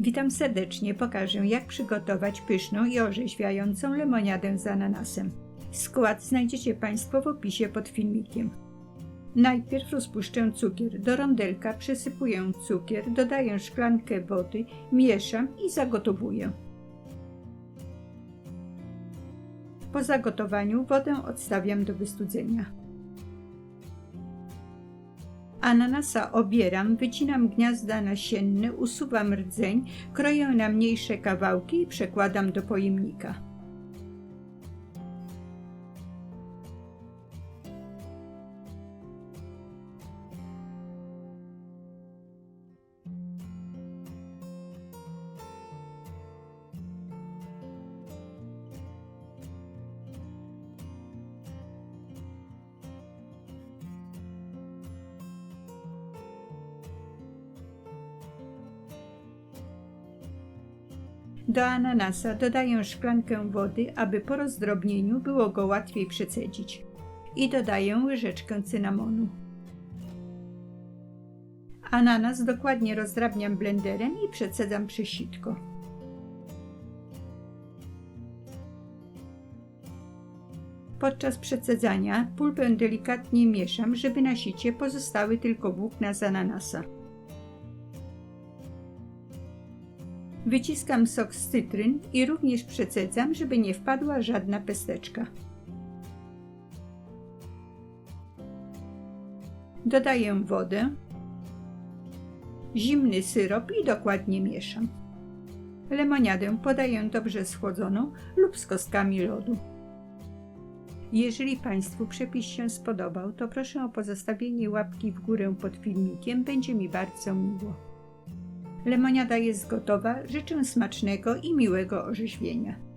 Witam serdecznie, pokażę jak przygotować pyszną i orzeźwiającą lemoniadę z ananasem. Skład znajdziecie Państwo w opisie pod filmikiem. Najpierw rozpuszczę cukier. Do rondelka przesypuję cukier, dodaję szklankę wody, mieszam i zagotowuję. Po zagotowaniu wodę odstawiam do wystudzenia. Ananasa obieram, wycinam gniazda nasienne, usuwam rdzeń, kroję na mniejsze kawałki i przekładam do pojemnika. Do ananasa dodaję szklankę wody, aby po rozdrobnieniu było go łatwiej przecedzić. I dodaję łyżeczkę cynamonu. Ananas dokładnie rozdrabniam blenderem i przecedzam przez sitko. Podczas przecedzania pulpę delikatnie mieszam, żeby na sicie pozostały tylko włókna z ananasa. Wyciskam sok z cytryn i również przecedzam, żeby nie wpadła żadna pesteczka. Dodaję wodę, zimny syrop i dokładnie mieszam. Lemoniadę podaję dobrze schłodzoną lub z kostkami lodu. Jeżeli Państwu przepis się spodobał, to proszę o pozostawienie łapki w górę pod filmikiem, będzie mi bardzo miło. Lemoniada jest gotowa. Życzę smacznego i miłego orzeźwienia.